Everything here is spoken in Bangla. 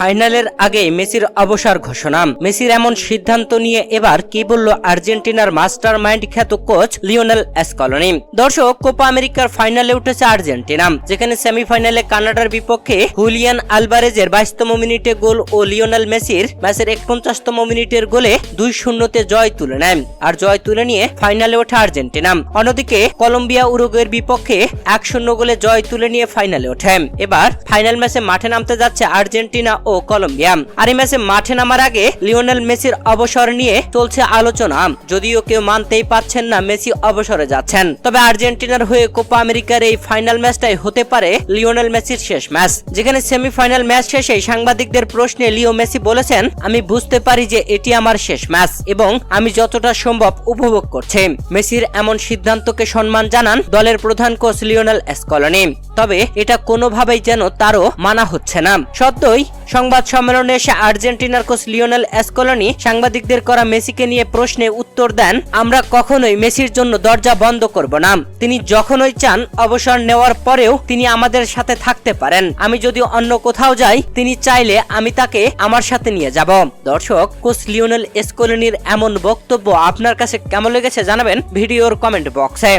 ফাইনালের আগে মেসির অবসর ঘোষণা। মেসির এমন সিদ্ধান্ত নিয়ে এবার কি বলল আর্জেন্টিনার মাস্টার মাইন্ড খ্যাত কোচ লিওনেল এসকলনি? দর্শক, কোপা আমেরিকার ফাইনালে উঠেছে আর্জেন্টিনা। যেখানে সেমিফাইনালে কানাডার বিপক্ষে হুলিয়ান আলবারেজের বাইশতম মিনিটে গোল ও লিওনেল মেসির ম্যাচের একপঞ্চাশতম মিনিটের গোলে দুই শূন্যতে জয় তুলে নেন আর জয় তুলে নিয়ে ফাইনালে ওঠে আর্জেন্টিনা। অন্যদিকে, কলম্বিয়া উরুগুয়ের বিপক্ষে এক শূন্য গোলে জয় তুলে নিয়ে ফাইনালে ওঠে। এবার ফাইনাল ম্যাচে মাঠে নামতে যাচ্ছে আর্জেন্টিনা কলম্বিয়া। আর এই ম্যাচে মাঠে নামার আগে লিওনেল মেসির অবসর নিয়ে চলছে আলোচনা। যদিও কেউ মানতেই পারছেন না মেসি অবসরে যাচ্ছেন। তবে আর্জেন্টিনার হয়ে কোপা আমেরিকার এই ফাইনাল ম্যাচটাই হতে পারে লিওনেল মেসির শেষ ম্যাচ। যেখানে সেমিফাইনাল ম্যাচ শেষে সাংবাদিকদের প্রশ্নে লিও মেসি বলেছেন, আমি বুঝতে পারি যে এটি আমার শেষ ম্যাচ এবং আমি যতটা সম্ভব উপভোগ করছি। মেসির এমন সিদ্ধান্তকে সম্মান জানান দলের প্রধান কোচ লিওনেল এসকলনি। তবে এটা কোনোভাবেই যেন তারও মানা হচ্ছে না। সত্যই সংবাদ সম্মেলনে এসে আর্জেন্টিনার কোচ লিওনেল এসকলনি সাংবাদিকদের করা মেসিকে নিয়ে প্রশ্নে উত্তর দেন, আমরা কখনোই মেসির জন্য দরজা বন্ধ করব না। তিনি যখনই চান, অবসর নেওয়ার পরেও তিনি আমাদের সাথে থাকতে পারেন। আমি যদি অন্য কোথাও যাই, তিনি চাইলে আমি তাকে আমার সাথে নিয়ে যাব। দর্শক, কোচ লিওনেল এসকলনির এমন বক্তব্য আপনার কাছে কেমন লেগেছে জানাবেন ভিডিওর কমেন্ট বক্সে।